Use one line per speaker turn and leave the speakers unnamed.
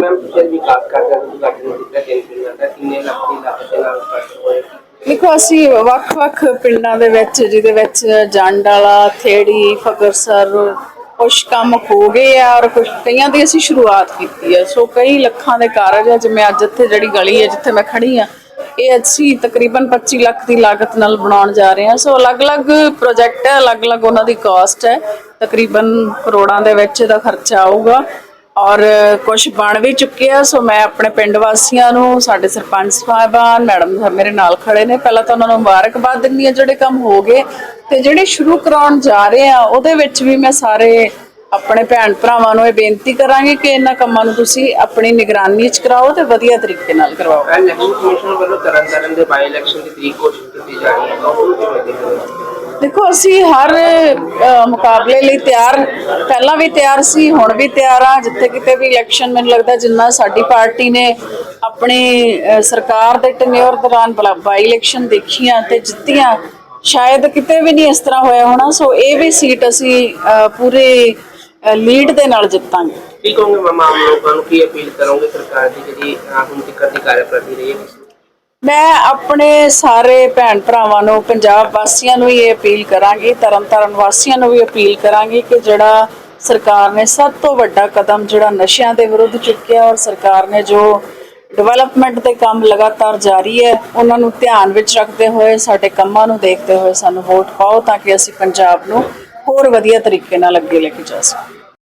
Ma'am, ਤੁਸੀਂ ਵਿਕਾਸ ਕਰਦੇ ਹੋ ਤੁਹਾਡੇ ਨੂੰ ਦਿੱਤਾ ਤਿੰਨ ਪਿੰਡਾਂ ਕਿੰਨੇ ਲੱਖ ਦੀ ਲਾਗਤ ਦੇ ਨਾਲ ਖਰਚ ਹੋਏ?
ਦੇਖੋ, ਅਸੀਂ ਵੱਖ-ਵੱਖ ਪਿੰਡਾਂ ਦੇ ਵਿੱਚ, ਜਿਹਦੇ ਵਿੱਚ ਜੰਡ ਥੇੜੀ ਫਗਰਸਰ ਕੁਝ ਕੰਮ ਹੋ ਗਏ ਆ ਔਰ ਕੁਝ ਕਈਆਂ ਦੀ ਅਸੀਂ ਸ਼ੁਰੂਆਤ ਕੀਤੀ ਹੈ ਸੋ ਕਈ ਲੱਖਾਂ ਦੇ ਕਾਰਜ ਆ, ਜਿਵੇਂ ਅੱਜ ਇੱਥੇ ਜਿਹੜੀ ਗਲੀ ਹੈ ਜਿੱਥੇ ਮੈਂ ਖੜੀ ਆ, ਇਹ ਅਸੀਂ ਤਕਰੀਬਨ 25 ਲੱਖ ਦੀ ਲਾਗਤ ਨਾਲ ਬਣਾਉਣ ਜਾ ਰਹੇ ਹਾਂ ਸੋ ਅਲੱਗ-ਅਲੱਗ ਪ੍ਰੋਜੈਕਟ ਹੈ ਅਲੱਗ-ਅਲੱਗ ਉਹਨਾਂ ਦੀ ਕਾਸਟ ਹੈ ਤਕਰੀਬਨ ਕਰੋੜਾਂ ਦੇ ਵਿੱਚ ਇਹਦਾ ਖਰਚਾ ਆਊਗਾ। ਔਰ ਕੁਝ ਬਣ ਵੀ ਚੁੱਕਿਆ ਸੋ ਮੈਂ ਆਪਣੇ ਪਿੰਡ ਵਾਸੀਆਂ ਨੂੰ, ਸਾਡੇ ਸਰਪੰਚ ਸਾਹਿਬਾਨ, ਮੈਡਮ ਸਾਹਿਬ ਮੇਰੇ ਨਾਲ ਖੜੇ ਨੇ। ਪਹਿਲਾਂ ਤਾਂ ਉਹਨਾਂ ਨੂੰ ਮੁਬਾਰਕਬਾਦ ਦਿੰਦੀ ਹਾਂ, ਜਿਹੜੇ ਕੰਮ ਹੋ ਗਏ। ਤੇ ਜਿਹੜੇ ਸ਼ੁਰੂ ਕਰਾਉਣ ਜਾ ਰਹੇ ਆ, ਉਹਦੇ ਵਿੱਚ ਵੀ ਮੈਂ ਸਾਰੇ ਆਪਣੇ ਭੈਣ ਭਰਾਵਾਂ ਨੂੰ ਇਹ ਬੇਨਤੀ ਕਰਾਂਗੀ ਕਿ ਇਹਨਾਂ ਕੰਮਾਂ ਨੂੰ ਤੁਸੀਂ ਆਪਣੀ ਨਿਗਰਾਨੀ 'ਚ ਕਰਾਓ ਤੇ ਵਧੀਆ ਤਰੀਕੇ ਨਾਲ ਕਰਵਾਓ।
ਕੱਲ ਇਲੈਕਸ਼ਨ ਕਮਿਸ਼ਨ ਵੱਲੋਂ ਤਰਨਤਾਰਨ ਦੇ ਬਾਈ ਇਲੈਕਸ਼ਨ ਦੀ ਤਰੀਕ ਘੋਸ਼ਿਤ ਕੀਤੀ ਜਾ ਰਹੀ ਹੈ।
ਦੇਖੋ, ਅਸੀਂ ਹਰ ਮੁਕਾਬਲੇ ਲਈ ਤਿਆਰ, ਪਹਿਲਾਂ ਵੀ ਤਿਆਰ ਸੀ, ਹੁਣ ਵੀ ਤਿਆਰ ਆ ਜਿੱਥੇ ਕਿਤੇ ਵੀ ਇਲੈਕਸ਼ਨ ਮੈਨੂੰ ਲੱਗਦਾ ਜਿੰਨਾ ਸਾਡੀ ਪਾਰਟੀ ਨੇ ਆਪਣੀ ਸਰਕਾਰ ਦੇ ਟੈਨਿਓਰ ਦੌਰਾਨ ਬਾਈ ਇਲੈਕਸ਼ਨ ਦੇਖੀਆਂ ਤੇ ਜਿੱਤੀਆਂ, ਸ਼ਾਇਦ ਕਿਤੇ ਵੀ ਨਹੀਂ ਇਸ ਤਰ੍ਹਾਂ ਹੋਇਆ ਹੋਣਾ। ਸੋ ਇਹ ਵੀ ਸੀਟ ਅਸੀਂ ਪੂਰੇ ਲੀਡ ਦੇ ਨਾਲ ਜਿੱਤਾਂਗੇ।
ਕੀ ਕਹੋਗੇ ਮਾਮਾ ਆਮ ਲੋਕਾਂ ਨੂੰ? ਕੀ ਅਪੀਲ ਕਰੋਗੇ ਸਰਕਾਰ ਦੀ ਜਿਹੜੀ ਹੁਣ ਤੱਕ ਦੀ ਕਾਰਜਪ੍ਰਤੀ ਰਹੀ ਹੈ?
ਮੈਂ ਆਪਣੇ ਸਾਰੇ ਭੈਣ ਭਰਾਵਾਂ ਨੂੰ, ਪੰਜਾਬ ਵਾਸੀਆਂ ਨੂੰ ਵੀ ਇਹ ਅਪੀਲ ਕਰਾਂਗੀ, ਤਰਨਤਾਰਨ ਵਾਸੀਆਂ ਨੂੰ ਵੀ ਅਪੀਲ ਕਰਾਂਗੀ ਕਿ ਜਿਹੜਾ ਸਰਕਾਰ ਨੇ ਸਭ ਤੋਂ ਵੱਡਾ ਕਦਮ ਜਿਹੜਾ ਨਸ਼ਿਆਂ ਦੇ ਵਿਰੁੱਧ ਚੁੱਕਿਆ ਔਰ ਸਰਕਾਰ ਨੇ ਜੋ ਡਿਵੈਲਪਮੈਂਟ ਦੇ ਕੰਮ ਲਗਾਤਾਰ ਜਾਰੀ ਹੈ, ਉਹਨਾਂ ਨੂੰ ਧਿਆਨ ਵਿੱਚ ਰੱਖਦੇ ਹੋਏ, ਸਾਡੇ ਕੰਮਾਂ ਨੂੰ ਦੇਖਦੇ ਹੋਏ ਸਾਨੂੰ ਵੋਟ ਪਾਓ ਤਾਂ ਕਿ ਅਸੀਂ ਪੰਜਾਬ ਨੂੰ ਹੋਰ ਵਧੀਆ ਤਰੀਕੇ ਨਾਲ ਅੱਗੇ ਲੈ ਕੇ ਜਾ ਸਕੀਏ।